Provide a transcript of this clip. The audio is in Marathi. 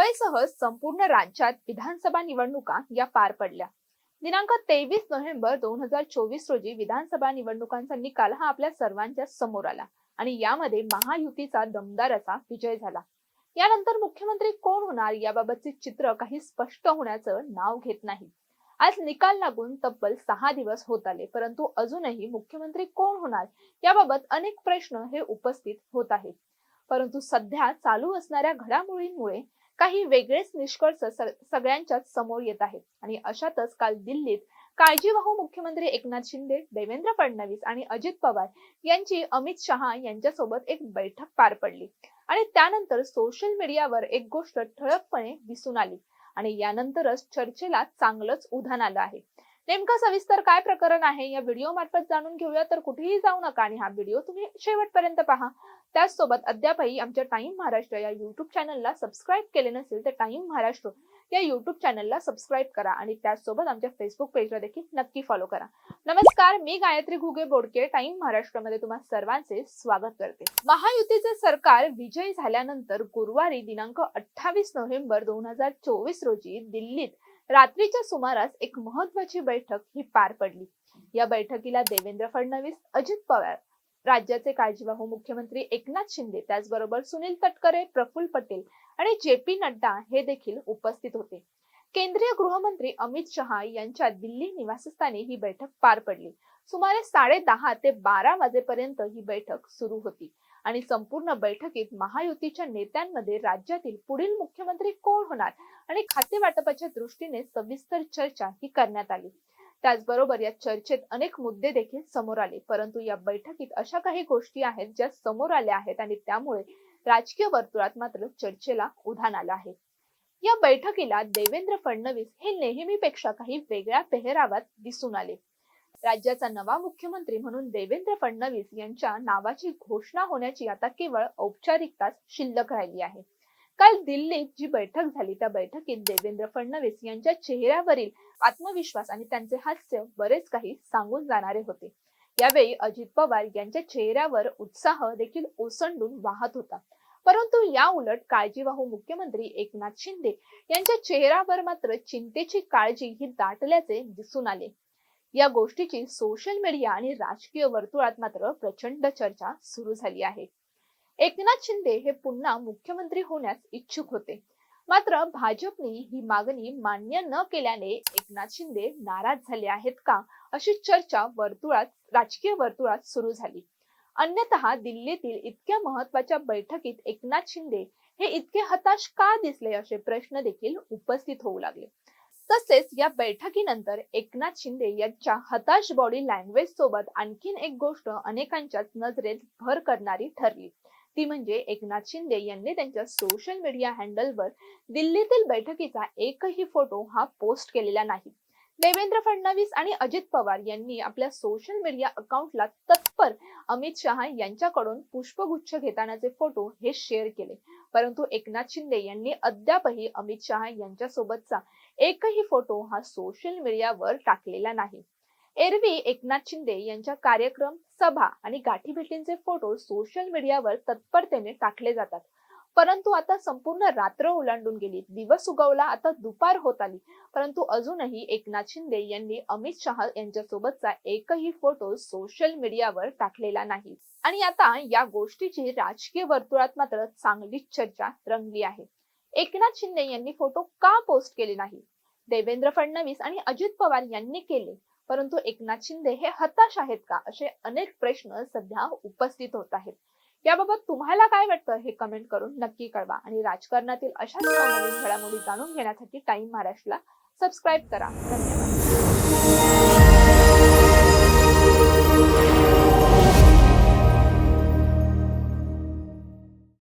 मुंबईसह संपूर्ण राज्यात विधानसभा निवडणुका या पार पडल्या. दिनांक तेवीस नोव्हेंबर दोन हजार चोवीस रोजी विधानसभा निवडणुकांचा निकाल हा आपल्या सर्वांच्या समोर आला आणि यामध्ये महायुतीचा दमदार असा विजय झाला. यानंतर मुख्यमंत्री कोण होणार याबाबतचे चित्र काही स्पष्ट होण्याचं नाव घेत नाही. आज निकाल लागून तब्बल सहा दिवस होत आले परंतु अजूनही मुख्यमंत्री कोण होणार याबाबत अनेक प्रश्न हे उपस्थित होत आहेत. परंतु सध्या चालू असणाऱ्या घडामोडींमुळे काही वेगळेच निष्कर्ष सगळ्यांच्याच समोर येत आहेत. आणि अशातच काल दिल्लीत काळजीवाहू मुख्यमंत्री एकनाथ शिंदे देवेंद्र फडणवीस आणि अजित पवार यांची अमित शहा यांच्यासोबत एक बैठक पार पडली. आणि त्यानंतर सोशल मीडियावर एक गोष्ट ठळकपणे दिसून आली. आणि यानंतरच चर्चेला चांगलंच उधाण आलं आहे. नेमकं सविस्तर काय प्रकरण आहे? या व्हिडिओ मार्फत जाणून घेऊया. तर कुठेही जाऊ नका आणि हा व्हिडिओ तुम्ही शेवटपर्यंत पहा. त्याचसोबत अद्यापही आमच्या टाइम महाराष्ट्र या युट्यूब चॅनलला सबस्क्राईब केले नसेल तर टाइम महाराष्ट्र या युट्यूब चॅनलला सबस्क्राईब करा आणि त्याचसोबत आमच्या फेसबुक पेजला देखील नक्की फॉलो करा. नमस्कार मी गायत्री घुगे बोडके. टाइम महाराष्ट्रामध्ये तुम्हा सर्वांचे स्वागत करते. महायुतीचे सरकार विजयी झाल्यानंतर गुरुवारी दिनांक अठ्ठावीस नोव्हेंबर दोन हजार चोवीस रोजी दिल्लीत रात्रीच्या सुमारास एक महत्वाची बैठक ही पार पडली. या बैठकीला देवेंद्र फडणवीस अजित पवार राज्याचे काळजीवाहू मुख्यमंत्री एकनाथ शिंदे त्याचबरोबर सुनील तटकरे प्रफुल्ल पटेल आणि जे पी नड्डा हे देखील उपस्थित होते. केंद्रीय गृहमंत्री अमित शहा यांच्या दिल्ली निवासस्थानी ही बैठक पार पडली. सुमारे साडे दहा ते बारा वाजेपर्यंत ही बैठक सुरू होती आणि संपूर्ण बैठकीत महायुतीच्या नेत्यांमध्ये राज्यातील पुढील मुख्यमंत्री कोण होणार आणि खाते वाटपाच्या दृष्टीने सविस्तर चर्चा ही करण्यात आली. त्याचबरोबर या चर्चेत अनेक मुद्दे देखील समोर आले परंतु या बैठकीत अशा काही गोष्टी आहेत ज्या समोर आल्या आहेत आणि त्यामुळे राजकीय वर्तुळात मात्र चर्चेला उधाण आलं आहे. या बैठकीला देवेंद्र फडणवीस हे नेहमीपेक्षा काही वेगळ्या पेहरावात दिसून आले. राज्याचा नवा मुख्यमंत्री म्हणून देवेंद्र फडणवीस यांच्या नावाची घोषणा होण्याची आता केवळ औपचारिकताच शिल्लक राहिली आहे. काल दिल्लीत जी बैठक झाली त्या बैठकीत देवेंद्र फडणवीस यांच्या चेहऱ्यावरील आत्मविश्वास आणि त्यांचे हास्य बरेच काही सांगून जाणारे होते. यावेळी अजित पवार यांच्या चेहऱ्यावर उत्साह देखील ओसंडून वाहत होता. परंतु या उलट काळजीवाहू मुख्यमंत्री एकनाथ शिंदे यांच्या चेहऱ्यावर मात्र चिंतेची काळजी ही दाटल्याचे दिसून आले. या गोष्टीची सोशल मीडिया आणि राजकीय वर्तुळात मात्र प्रचंड चर्चा सुरू झाली आहे. एकनाथ शिंदे हे पुन्हा मुख्यमंत्री होण्यास इच्छुक होते. मात्र भाजपने ही मागणी मान्य न केल्याने एकनाथ शिंदे नाराज झाले आहेत का अशी चर्चा वर्तुळात राजकीय वर्तुळात सुरू झाली. अन्यथा दिल्लीतील इतक्या महत्त्वाच्या बैठकीत एकनाथ शिंदे हे इतके हताश का दिसले असे प्रश्न देखील उपस्थित होऊ लागले. तसेच या बैठकीनंतर एकनाथ शिंदे यांच्या हताश बॉडी लँग्वेज सोबत आणखीन एक गोष्ट अनेकांच्याच नजरेत भर करणारी ठरली. ती म्हणजे एकनाथ शिंदे यांनी त्यांच्या सोशल मीडिया हँडलवर दिल्लीतील बैठकीचा एकही फोटो हा पोस्ट केलेला नाही. देवेंद्र फडणवीस आणि अजित पवार यांनी आपल्या सोशल मीडिया अकाउंटला तत्पर अमित शहा यांच्याकडून पुष्पगुच्छ घेतानाचे फोटो हे शेअर केले. परंतु एकनाथ शिंदे यांनी अद्यापही अमित शहा यांच्यासोबतचा एकही फोटो हा सोशल मीडियावर टाकलेला नाही. एरवी एकनाथ शिंदे यांच्या कार्यक्रम सभा आणि गाठीभेटींचे फोटो सोशल मीडियावर तत्परतेने टाकले जातात. परंतु आता संपूर्ण रात्र ओलांडून गेली. दिवस उगवला आता दुपार होत आली. परंतु अजूनही एकनाथ शिंदे यांनी अमित शहा यांच्यासोबतचा एकही फोटो सोशल मीडियावर टाकलेला नाही. आणि आता या गोष्टीची राजकीय वर्तुळात मात्र चांगलीच चर्चा रंगली आहे. एकनाथ शिंदे यांनी फोटो का पोस्ट केले नाही? देवेंद्र फडणवीस आणि अजित पवार यांनी केले. परंतु एकनाथ शिंदे हे हताश आहेत का? असे अनेक प्रश्न सध्या उपस्थित होत आहेत. याबाबत तुम्हाला काय वाटतं हे कमेंट करून नक्की कळवा. आणि राजकारणातील अशाच नवनवीन घडामोडी जाणून घेण्यासाठी टाइम महाराष्ट्रला सबस्क्राईब करा. धन्यवाद.